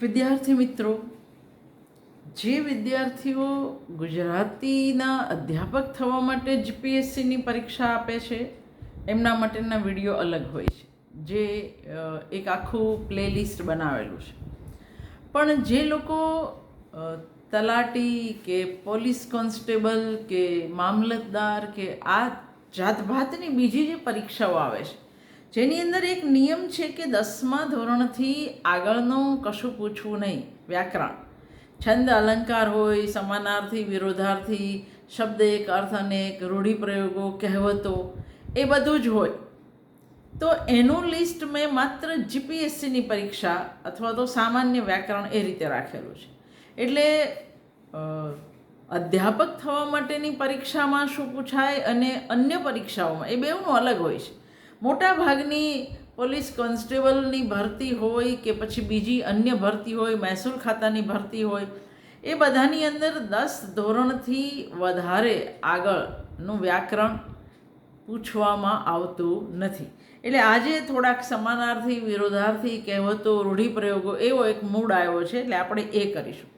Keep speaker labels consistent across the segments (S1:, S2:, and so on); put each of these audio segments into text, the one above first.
S1: વિદ્યાર્થી મિત્રો, જે વિદ્યાર્થીઓ ગુજરાતીના અધ્યાપક થવા માટે જીપીએસસીની પરીક્ષા આપે છે, એમના માટેના વીડિયો અલગ હોય છે, જે એક આખું પ્લેલિસ્ટ બનાવેલું છે. પણ જે લોકો તલાટી કે પોલીસ કોન્સ્ટેબલ કે મામલતદાર કે આ જાતભાતની બીજી જે પરીક્ષાઓ આવે છે જેની અંદર એક નિયમ છે કે દસમા ધોરણથી આગળનું કશું પૂછવું નહીં. વ્યાકરણ. છંદ અલંકાર હોય, સમાનાર્થી, વિરોધાર્થી, શબ્દ એક, અર્થ અનેક, રૂઢિપ્રયોગો, કહેવતો, એ બધું જ હોય. તો એનું લિસ્ટ મેં માત્ર જીપીએસસીની પરીક્ષા અથવા તો સામાન્ય વ્યાકરણ એ રીતે રાખેલું છે. એટલે અધ્યાપક થવા માટેની પરીક્ષામાં શું પૂછાય અને અન્ય પરીક્ષાઓમાં, એ બેઉનું અલગ હોય છે. મોટા ભાગની પોલીસ કોન્સ્ટેબલની ભરતી હોય કે પછી બીજી અન્ય ભરતી હોય, મહેસૂલ ખાતાની ભરતી હોય, એ બધાની અંદર દસ ધોરણથી વધારે આગળનું વ્યાકરણ પૂછવામાં આવતું નથી. એટલે આજે થોડાક સમાનાર્થી, વિરોધાર્થી કહેવતો, રૂઢિપ્રયોગો એવો એક મૂડ આવ્યો છે, એટલે આપણે એ કરીશું.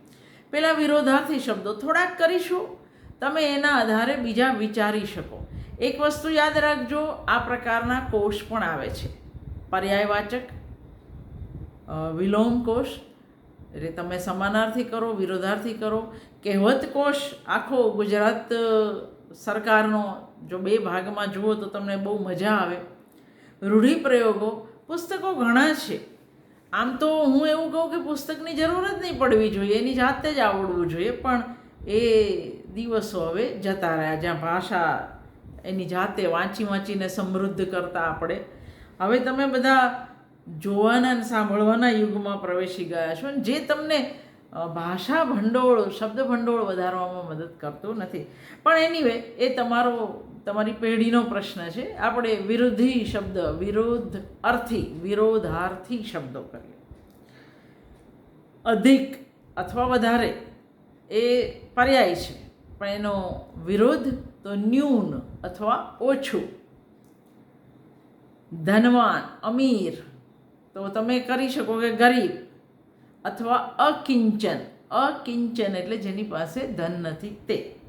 S1: પહેલાં વિરોધાર્થી શબ્દો થોડાક કરીશું. તમે એના આધારે બીજા વિચારી શકો. એક વસ્તુ યાદ રાખજો, આ પ્રકારના કોષ પણ આવે છે. પર્યાયવાચક વિલોમ કોષ, એટલે તમે સમાનાર્થી કરો, વિરોધાર્થી કરો. કહેવત કોષ આખો ગુજરાત સરકારનો જો બે ભાગમાં જુઓ તો તમને બહુ મજા આવે. રૂઢિપ્રયોગો, પુસ્તકો ઘણા છે. આમ તો હું એવું કહું કે પુસ્તકની જરૂર જ નહીં પડવી જોઈએ, એની જાતે જ આવડવું જોઈએ, પણ એ દિવસો હવે જતા રહ્યા, જ્યાં ભાષા એની જાતે વાંચી વાંચીને સમૃદ્ધ કરતા આપણે. હવે તમે બધા જોવાના અને સાંભળવાના યુગમાં પ્રવેશી ગયા છો અને જે તમને ભાષા ભંડોળ, શબ્દ ભંડોળ વધારવામાં મદદ કરતું નથી. પણ એનીવે એ તમારો, તમારી પેઢીનો પ્રશ્ન છે. આપણે વિરોધી શબ્દ, વિરોધ અર્થી, વિરોધાર્થી શબ્દો કરીએ. અધિક અથવા વધારે એ પર્યાય છે. પણ એનો વિરોધ તો ન્યૂન અથવા ઓછું. ધનવાન, અમીર. તો તમે કરી શકો કે ગરીબ અથવા અકિંચન. અકિંચન એટલે જેની પાસે ધન નથી તે.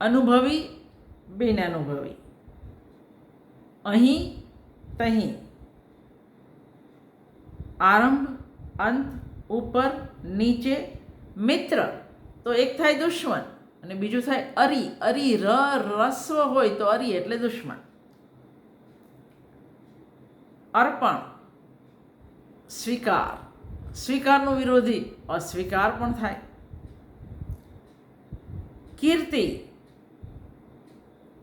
S1: અનુભવી બિન અનુભવી અહીં, તહીં. આરંભ, અંત, ઉપર, નીચે, મિત્ર. તો એક થાય દુશ્મન. અને બીજું થાય અરી. અરી ર, રસ્વ હોય તો અરી એટલે દુશ્મન. અર્પણ. સ્વીકાર. સ્વીકારનો વિરોધી. અસ્વીકાર પણ થાય. કીર્તિ.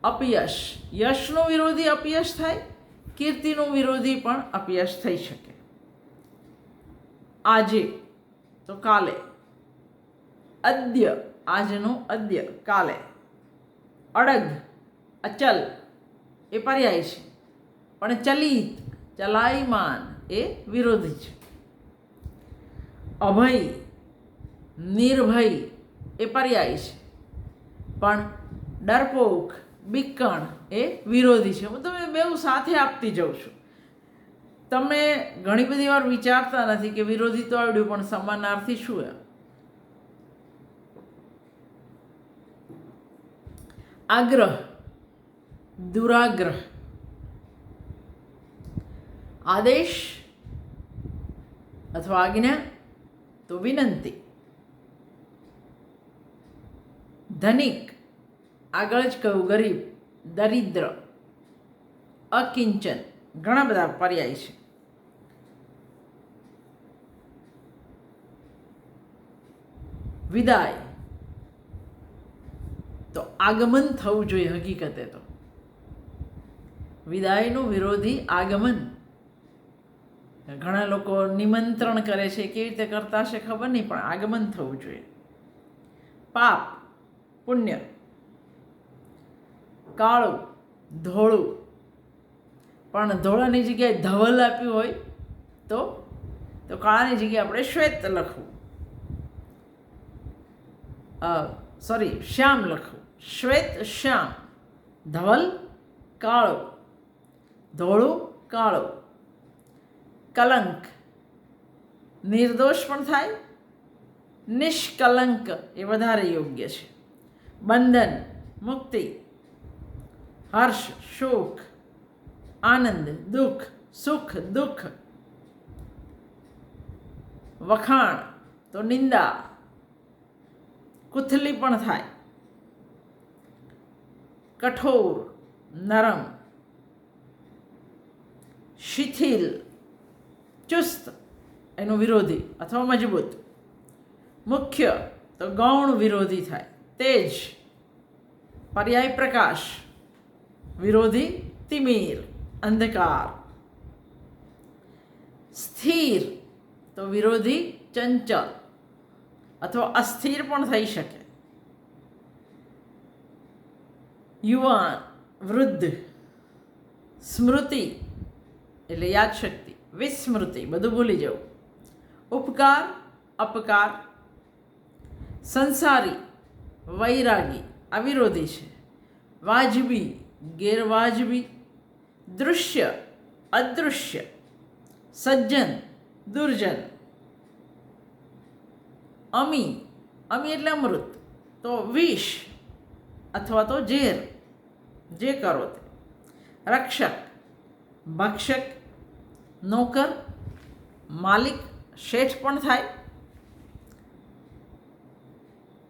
S1: અપયશ. યશનો વિરોધી અપયશ થાય. કીર્તિનો વિરોધી પણ અપયશ થઈ શકે. આજે. તો કાલે. અદ્ય. આજનો અદ્ય કાલે. અડગ, અચલ એ પર્યાય છે. પણ ચલિત, ચલાયમાન એ વિરોધી છે. અભય, નિર્ભય એ પર્યાય છે. પણ ડરપોક બિકણ એ વિરોધી છે. હું તમે બેઉ સાથે આપતી જાઉં છું. તમે ઘણી બધી વાર વિચારતા નથી કે વિરોધી તો આવડ્યું, પણ સમાનાર્થી શું એમ? આગ્રહ દુરાગ્રહ આદેશ અથવા આજ્ઞા તો વિનંતી ધનિક આગળ જ કહ્યું ગરીબ દરિદ્ર અકિંચન ઘણા બધા પર્યાય છે વિદાય આગમન થવું જોઈએ હકીકતે તો. વિદાયનું વિરોધી આગમન. ઘણા લોકો નિમંત્રણ કરે છે, કેવી રીતે કરતા હશે ખબર નહીં, પણ આગમન થવું જોઈએ. પાપ, પુણ્ય. કાળું, ધોળું. પણ ધોળાની જગ્યાએ ધવલ આપ્યું હોય તો તો કાળાની જગ્યાએ આપણે શ્વેત લખવું. સોરી શ્યામ લખવું. શ્વેત શ્યામ, ધવલ કાળો, ધોળું કાળો. કલંક. નિર્દોષ પણ થાય, નિષ્કલંક એ વધારે યોગ્ય છે. બંધન, મુક્તિ. હર્ષ, શોક. આનંદ, દુઃખ, સુખ, દુઃખ. વખાણ, તો નિંદા. કુથલી પણ થાય કઠોર, નરમ, શિથિલ, ચુસ્ત, એનું વિરોધી અથવા મજબૂત. મુખ્ય તો ગૌણ વિરોધી થાય. તેજ, પર્યાય પ્રકાશ, વિરોધી, તિમિર, અંધકાર. સ્થિર તો વિરોધી ચંચલ અથવા અસ્થિર પણ થઈ શકે. યુવાન વૃદ્ધ સ્મૃતિ એટલે યાદશક્તિ વિસ્મૃતિ બધું ભૂલી જવું ઉપકાર અપકાર સંસારી વૈરાગી આ છે વાજબી ગેરવાજબી દૃશ્ય અદૃશ્ય સજ્જન દુર્જન અમી અમી એટલે અમૃત તો વિષ અથવા તો ઝેર જે કરો તે. રક્ષક, ભક્ષક, નોકર, માલિક, શેઠ પણ થાય.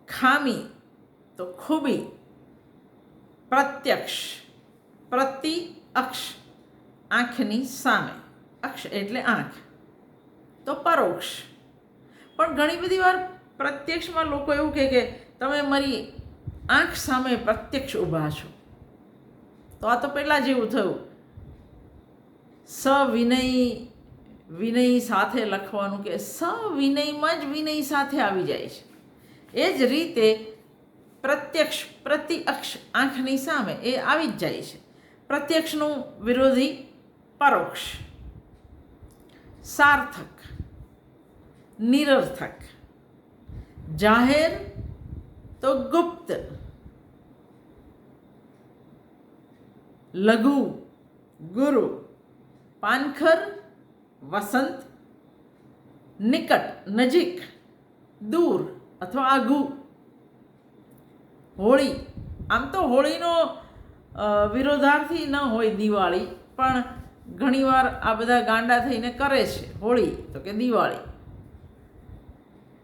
S1: ખામી તો ખૂબી, પ્રત્યક્ષ પ્રતિ અક્ષ આંખની સામે. અક્ષ એટલે આંખ. તો પરોક્ષ. પણ ઘણી બધી વાર પ્રત્યક્ષમાં લોકો એવું કહે કે તમે મારી આંખ સામે પ્રત્યક્ષ ઊભા છો. તો આ તો પહેલાં જેવું થયું. સવિનય વિનય સાથે લખવાનું કે સવિનયમાં જ વિનય સાથે આવી જાય છે. એ જ રીતે પ્રત્યક્ષ, પ્રતિઅક્ષ આંખની સામે એ આવી જ જાય છે. પ્રત્યક્ષનું વિરોધી પરોક્ષ. સાર્થક. નિરર્થક. જાહેર તો ગુપ્ત. લઘુ, ગુરુ, પાનખર, વસંત, નિકટ, નજીક, દૂર અથવા આઘુ હોળી, આમ તો હોળીનો વિરોધાર્થી ન હોય દિવાળી, પણ ઘણીવાર આ બધા ગાંડા થઈને કરે છે હોળી, તો કે દિવાળી.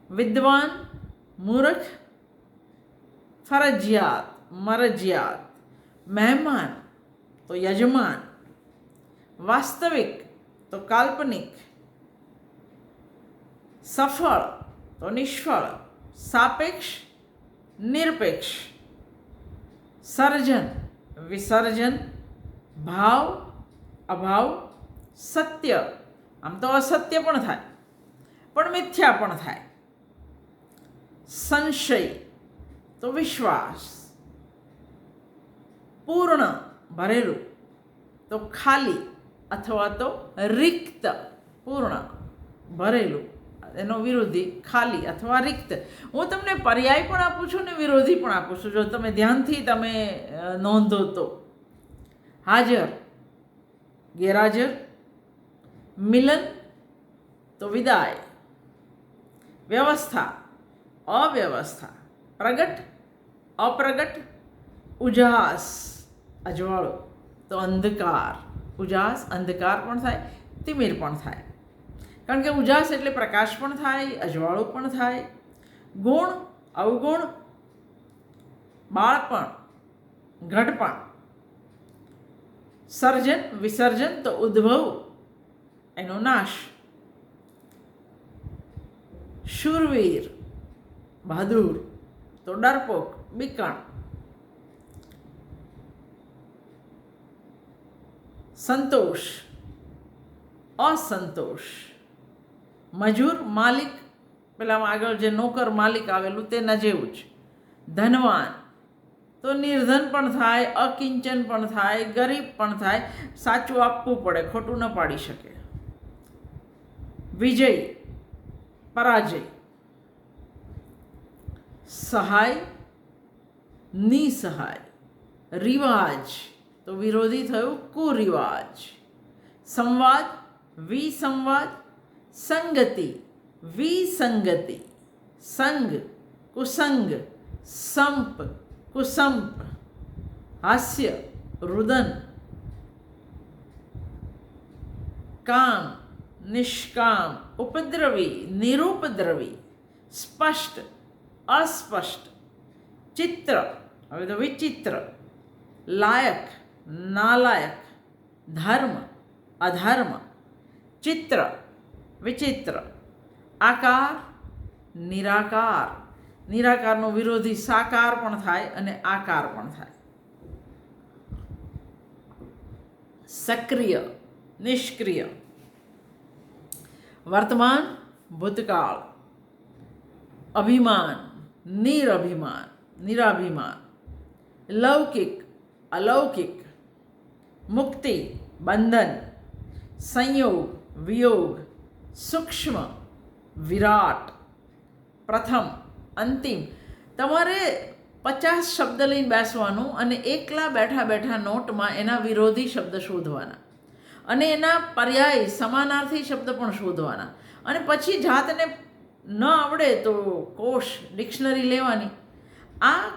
S1: વિદ્વાન, મૂર્ખ, ફરજિયાત, મરજિયાત, મહેમાન તો યજમાન, વાસ્તવિક તો કાલ્પનિક, સફળ તો નિષ્ફળ, સાપેક્ષ, નિરપેક્ષ, સર્જન, વિસર્જન, ભાવ, અભાવ, સત્ય. આમ તો અસત્ય પણ થાય, પણ મિથ્યા પણ થાય. સંશય તો વિશ્વાસ. પૂર્ણ ભરેલું. તો ખાલી અથવા તો રિક્ત, પૂર્ણ, ભરેલું. એનો વિરોધી ખાલી અથવા રિક્ત. હું તમને પર્યાય પણ આપું છું ને વિરોધી પણ આપું છું. જો તમે ધ્યાનથી તમે નોંધો તો. હાજર, ગેરહાજર, મિલન, તો વિદાય. વ્યવસ્થા, અવ્યવસ્થા. પ્રગટ, અપ્રગટ, ઉજાસ. અજવાળો. તો અંધકાર. ઉજાસ, અંધકાર પણ થાય, તિમિર પણ થાય. કારણ કે ઉજાસ એટલે પ્રકાશ પણ થાય, અજવાળો પણ થાય. ગુણ, અવગુણ, બાળપણ ઘડપણ સર્જન, વિસર્જન તો ઉદ્ભવ, એનો નાશ. શૂરવીર, બહાદુર તો ડરપોક, બીકણ. સંતોષ. અસંતોષ. મજૂર, માલિક પેલામાં આગળ જે નોકર, માલિક આવેલું તેના જેવું જ. ધનવાન. તો નિર્ધન પણ થાય, અકિંચન પણ થાય, ગરીબ પણ થાય, સાચું આપવું પડે, ખોટું ન પાડી શકે. વિજય. પરાજય. સહાય. નિસહાય. રિવાજ. તો વિરોધી થયું કુરિવાજ સંવાદ વિસંવાદ સંગતિ વિસંગતિ સંગ કુસંગ સંપ કુસંપ હાસ્ય રુદન કામ નિષ્કામ ઉપદ્રવી નિરુપદ્રવી સ્પષ્ટ અસ્પષ્ટ ચિત્ર હવે તો વિચિત્ર લાયક નાલાયક, ધર્મ, અધર્મ, ચિત્ર, વિચિત્ર, આકાર, નિરાકાર. નિરાકારનો વિરોધી સાકાર પણ થાય અને આકાર પણ થાય. સક્રિય, નિષ્ક્રિય. વર્તમાન, ભૂતકાળ. અભિમાન, નિરભિમાન, નિરાભિમાન. લૌકિક, અલૌકિક. મુક્તિ, બંધન, સંયોગ, વિયોગ, સૂક્ષ્મ, વિરાટ. પ્રથમ, અંતિમ. તમારે પચાસ શબ્દ લઈને બેસવાનું અને એકલા બેઠા બેઠા નોટમાં એના વિરોધી શબ્દ શોધવાના. અને એના પર્યાય, સમાનાર્થી શબ્દ પણ શોધવાના. અને પછી જાતને ન આવડે તો કોષ, ડિક્શનરી લેવાની. આ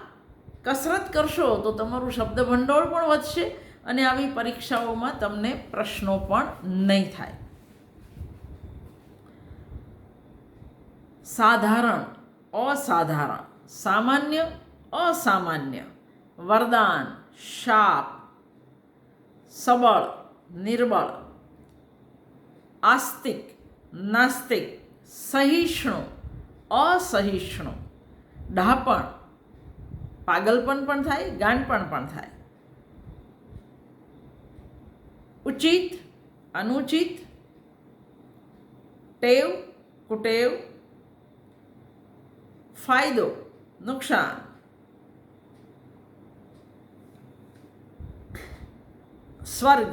S1: કસરત કરશો તો તમારું શબ્દ ભંડોળ પણ વધશે અને આવી પરીક્ષાઓમાં તમને પ્રશ્નો પણ નહીં થાય. સાધારણ, અસાધારણ, સામાન્ય, અસામાન્ય, વરદાન, શાપ, સબળ, નિર્બળ, આસ્તિક, નાસ્તિક, સહિષ્ણુ, અસહિષ્ણુ, ડાપણ પાગલપણ પણ થાય ગાંડપણ પણ થાય. ઉચિત, અનુચિત, ટેવ, કુટેવ, ફાયદો, નુકસાન. સ્વર્ગ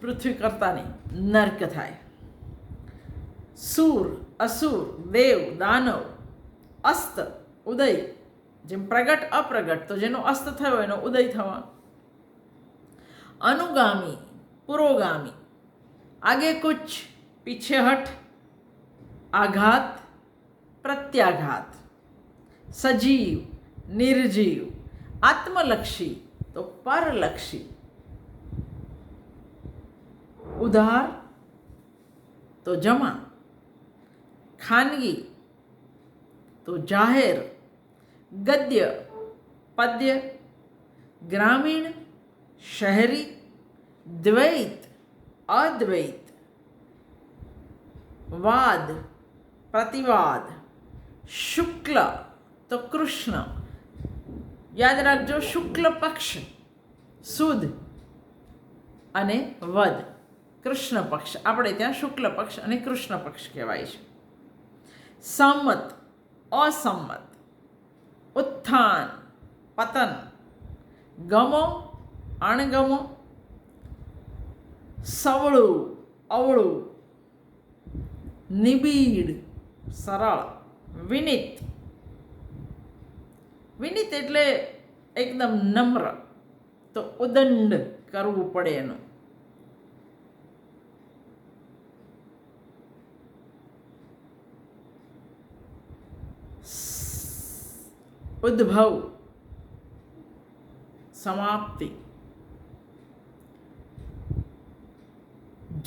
S1: પૃથ્વી કરતાની નર્ક થાય. સૂર, અસુર, દેવ, દાનવ, અસ્ત, ઉદય. જેમ પ્રગટ, અપ્રગટ, તો જેનો અસ્ત થયો એનો ઉદય થવા अनुगामी, पुरोगामी। आगे कुछ पीछे हट आघात, प्रत्याघात। सजीव, निर्जीव, आत्मलक्षी तो परलक्षी। उधार तो जमा। खानगी तो ज़ाहिर। गद्य, पद्य। ग्रामीण શહેરી, દ્વૈત, અદ્વૈત, વાદ, પ્રતિવાદ, શુક્લ, તો કૃષ્ણ. યાદ રાખજો શુક્લ પક્ષ, સુદ અને વદ. કૃષ્ણ પક્ષ. આપણે ત્યાં શુક્લ પક્ષ અને કૃષ્ણ પક્ષ કહેવાય છે. સંમત, અસંમત, ઉત્થાન, પતન, ગમો અણગમો સવળું અવળું નિબીડ સરળ વિનિત વિનિત એટલે એકદમ નમ્ર તો ઉદંડ કરવું પડે એનું ઉદ્ભવ સમાપ્તિ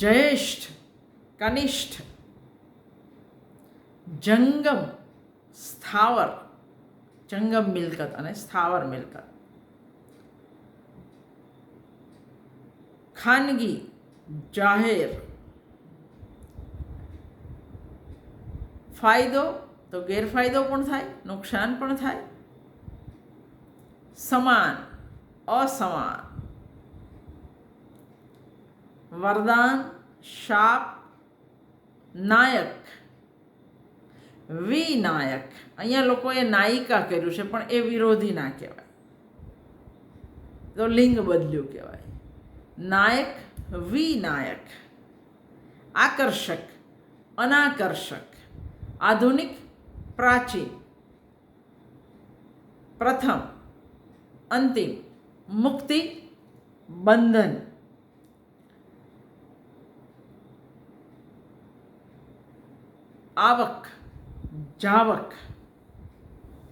S1: જ્યેષ્ઠ કનિષ્ઠ જંગમ સ્થાવર જંગમ મિલકત અને સ્થાવર મિલકત ખાનગી જાહેર ફાયદો તો ગેરફાયદો પણ થાય નુકસાન પણ થાય સમાન અસમાન વરદાન શાપ નાયક વિનાયક અહીંયા લોકોએ નાયિકા કર્યું છે, પણ એ વિરોધી ના કહેવાય. તો લિંગ બદલ્યું કહેવાય. નાયક, વિનાયક. આકર્ષક, અનાકર્ષક. આધુનિક, પ્રાચીન. પ્રથમ, અંતિમ, મુક્તિ, બંધન. આવક જાવક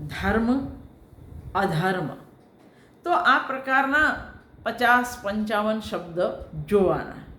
S1: ધર્મ અધર્મ તો આ પ્રકારના પચાસ પંચાવન શબ્દ જોવાના